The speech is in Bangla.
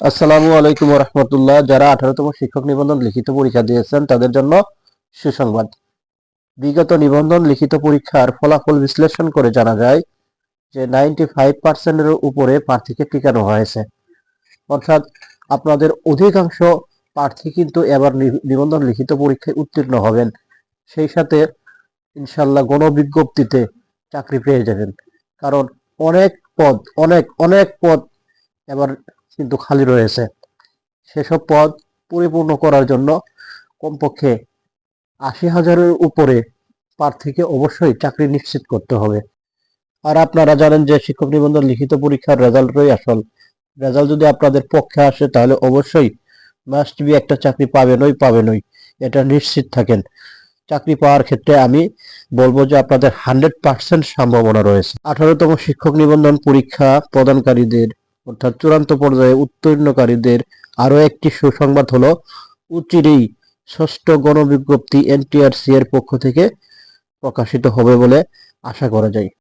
আসসালামু আলাইকুম রহমতুল্লাহ। যারা আঠারোতম শিক্ষক নিবন্ধন লিখিত পরীক্ষা দিয়েছেন, তাদের জন্য সুসংবাদ। বিগত নিবন্ধন লিখিত পরীক্ষার ফলাফল বিশ্লেষণ করে জানা যায় যে নাইনটি ফাইভ পার্সেন্টের উপরে প্রার্থীকে টিকানো হয়েছে। অর্থাৎ আপনাদের অধিকাংশ প্রার্থী কিন্তু এবার নিবন্ধন লিখিত পরীক্ষায় উত্তীর্ণ হবেন। সেই সাথে ইনশাল্লাহ গণবিজ্ঞপ্তিতে চাকরি পেয়ে যাবেন। কারণ অনেক পদ, অনেক অনেক পদ এবার কিন্তু খালি রয়েছে। সেসব পদ পরিপূর্ণ করার জন্য কমপক্ষে আশি হাজারের উপরে প্রার্থীকে অবশ্যই চাকরি নিশ্চিত করতে হবে। আর আপনারা জানেন যে শিক্ষক নিবন্ধন লিখিত পরীক্ষার রেজাল্টই আসল। রেজাল্ট যদি আপনাদের পক্ষে আসে, তাহলে অবশ্যই মাস্ট বি একটা চাকরি পাবেনই পাবেনই। এটা নিশ্চিত থাকেন। চাকরি পাওয়ার ক্ষেত্রে আমি বলব যে আপনাদের হান্ড্রেড পার্সেন্ট সম্ভাবনা রয়েছে। আঠারোতম শিক্ষক নিবন্ধন পরীক্ষা প্রদানকারীদের অর্থাৎ চূড়ান্ত পর্যায়ে উত্তীর্ণকারীদের আরও একটি সুসংবাদ হলো, উচিরেই ষষ্ঠ গণবিজ্ঞপ্তি এনটিআরসি এর পক্ষ থেকে প্রকাশিত হবে বলে আশা করা যায়।